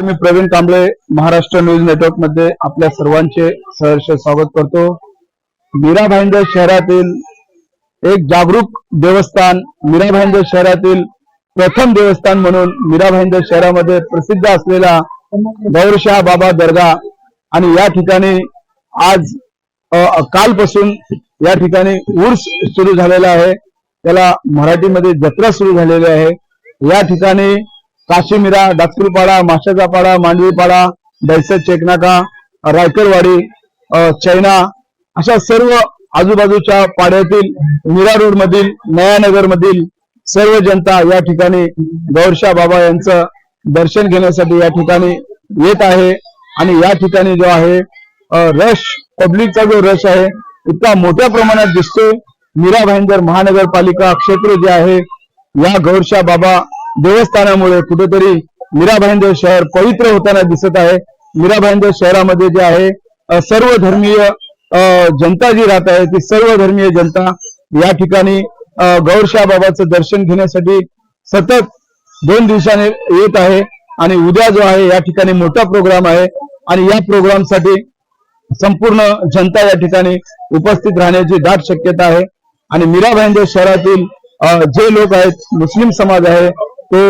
नमस्कार मी प्रवीण कांबळे महाराष्ट्र न्यूज नेटवर्कमध्ये आपल्या सर्वांचे सहर्ष स्वागत करतो. मीरा भाईंदर शहरातील एक जागरूक देवस्थान मीरा भाईंदर शहरातील प्रथम देवस्थान म्हणून मीरा भाईंदर शहरामध्ये प्रसिद्ध असलेला गौरशाह बाबा दर्गा. आणि या ठिकाणी आज कालपासून या ठिकाणी उर्स सुरू झालेला आहे. त्याला मराठीमध्ये जत्रा सुरू झालेली आहे. या ठिकाणी काशीमिरा डाकूरपाडा माशाचा पाडा मांडवीपाडा दहशत चेकनाका रायकरवाडी चैना अशा सर्व आजूबाजूच्या पाड्यातील मीरा रोड मधील नयानगर मधील सर्व जनता या ठिकाणी गौरशा बाबा यांचं दर्शन घेण्यासाठी या ठिकाणी येत आहे. आणि या ठिकाणी जो आहे रश पब्लिकचा जो रश आहे इतका मोठ्या प्रमाणात दिसतोय. मीरा भाईंदर महानगरपालिका क्षेत्र जे आहे या गौरशा बाबा देवस्थानामुळे कुठेतरी मीरा शहर पवित्र होताना दिसत आहे. मीरा शहरामध्ये जे आहे सर्व धर्मीय जनता जी राहत आहे ती सर्व धर्मीय जनता या ठिकाणी गौरशा बाबाचं दर्शन घेण्यासाठी सतत दोन दिवसाने येत आहे आणि उद्या जो आहे या ठिकाणी मोठा प्रोग्राम आहे आणि या प्रोग्रामसाठी संपूर्ण जनता या ठिकाणी उपस्थित राहण्याची दाट शक्यता आहे. आणि मीरा शहरातील जे लोक आहेत मुस्लिम समाज आहे तो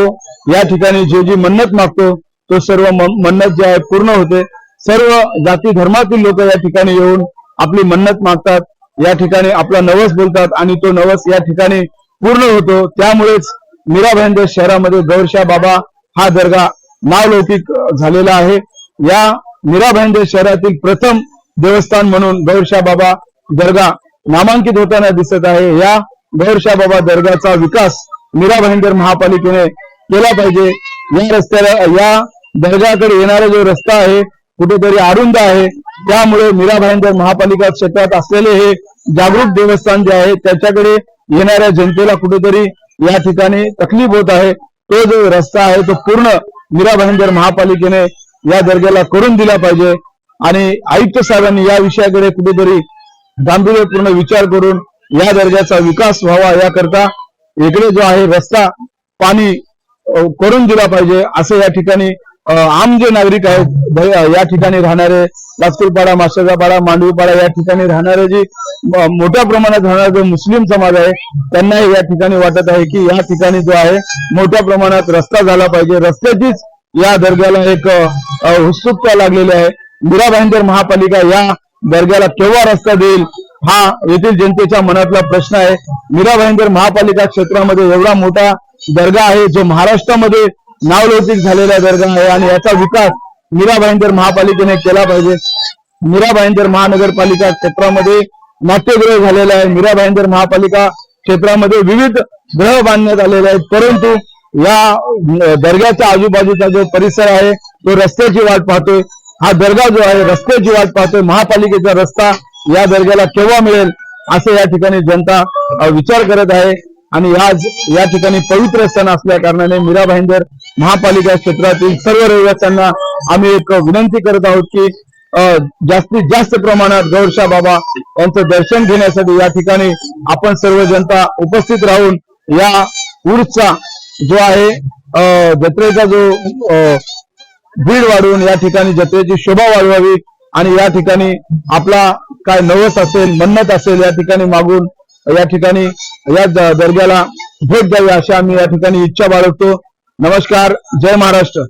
या ठिकाणी जे जी मन्नत मागतो तो सर्व मन्नत जे आहे पूर्ण होते. सर्व जाती धर्मातील लोक या ठिकाणी येऊन आपली मन्नत मागतात. या ठिकाणी आपला नवस बोलतात आणि तो नवस या ठिकाणी पूर्ण होतो. त्यामुळेच मीरा भाईंदर शहरामध्ये गौरशा बाबा हा दर्गा नावलौकिक झालेला आहे. या मीरा भाईंदर शहरातील प्रथम देवस्थान म्हणून गौरशा बाबा दर्गा नामांकित होताना दिसत आहे. या गौरशा बाबा दर्गाचा विकास मीरा भाईंदर महापालिकेने केला पाहिजे. या रस्त्याला या दर्गाकडे येणारा जो रस्ता आहे कुठेतरी अरुंद आहे. त्यामुळे मीरा भाईंदर महापालिका क्षेत्रात असलेले हे जागरूक देवस्थान जे आहे त्याच्याकडे येणाऱ्या जनतेला कुठेतरी या ठिकाणी तकलीफ होत आहे. तो जो रस्ता आहे तो पूर्ण मीरा भाईंदर महापालिकेने या दर्ग्याला करून दिला पाहिजे. आणि आयुक्त साहेबांनी या विषयाकडे कुठेतरी गांभीर्यपूर्ण विचार करून या दर्जाचा विकास व्हावा याकरता इकडे जो आहे रस्ता पाणी करून दिला पाहिजे असं या ठिकाणी आम जे नागरिक आहेत या ठिकाणी राहणारे लातूरपाडा माशेगापाडा मांडवीपाडा या ठिकाणी राहणारे जी मोठ्या प्रमाणात राहणारा जो मुस्लिम समाज आहे त्यांनाही या ठिकाणी वाटत आहे की या ठिकाणी जो आहे मोठ्या प्रमाणात रस्ता झाला पाहिजे. रस्त्याचीच या दर्ग्याला एक उत्सुकता लागलेली आहे. मीरा भाईंदर महापालिका या दर्ग्याला केव्हा रस्ता देईल हा येथील जनतेच्या मनातला प्रश्न आहे. मीरा भाईंदर महापालिका क्षेत्रामध्ये एवढा मोठा दर्गा आहे जो महाराष्ट्रामध्ये नावलौकिक झालेला दर्गा आहे आणि याचा विकास मीराबाईंदर महापालिकेने केला पाहिजे. मीराबाईंदर महानगरपालिका क्षेत्रामध्ये नाट्यगृह झालेला आहे. मीराबाईंदर महापालिका क्षेत्रामध्ये विविध ग्रह बांधण्यात आलेले आहेत. परंतु या दर्ग्याच्या आजूबाजूचा जो परिसर आहे तो रस्त्याची वाट पाहतोय. हा दर्गा जो आहे रस्त्याची वाट पाहतोय. महापालिकेचा रस्ता या दर्ग्याला केव्हा मिळेल असं या ठिकाणी जनता विचार करत आहे. आणि आज या ठिकाणी पवित्र सण असल्या कारणाने मीरा भाईंदर महापालिका क्षेत्रातील सर्व रहिवाशांना आम्ही एक विनंती करत आहोत की जास्तीत जास्त प्रमाणात गौरशा बाबा यांचं दर्शन घेण्यासाठी या ठिकाणी आपण सर्व जनता उपस्थित राहून या उर्सचा जो आहे जत्रेचा जो भीड वाढवून या ठिकाणी जत्रेची शोभा वाढवावी आणि या ठिकाणी आपला काय नवस असेल मन्नत असेल या ठिकाणी मागून या ठिकाणी या दर्ग्याला भेट द्यावी अशी आम्ही या ठिकाणी इच्छा बाळगतो. नमस्कार जय महाराष्ट्र.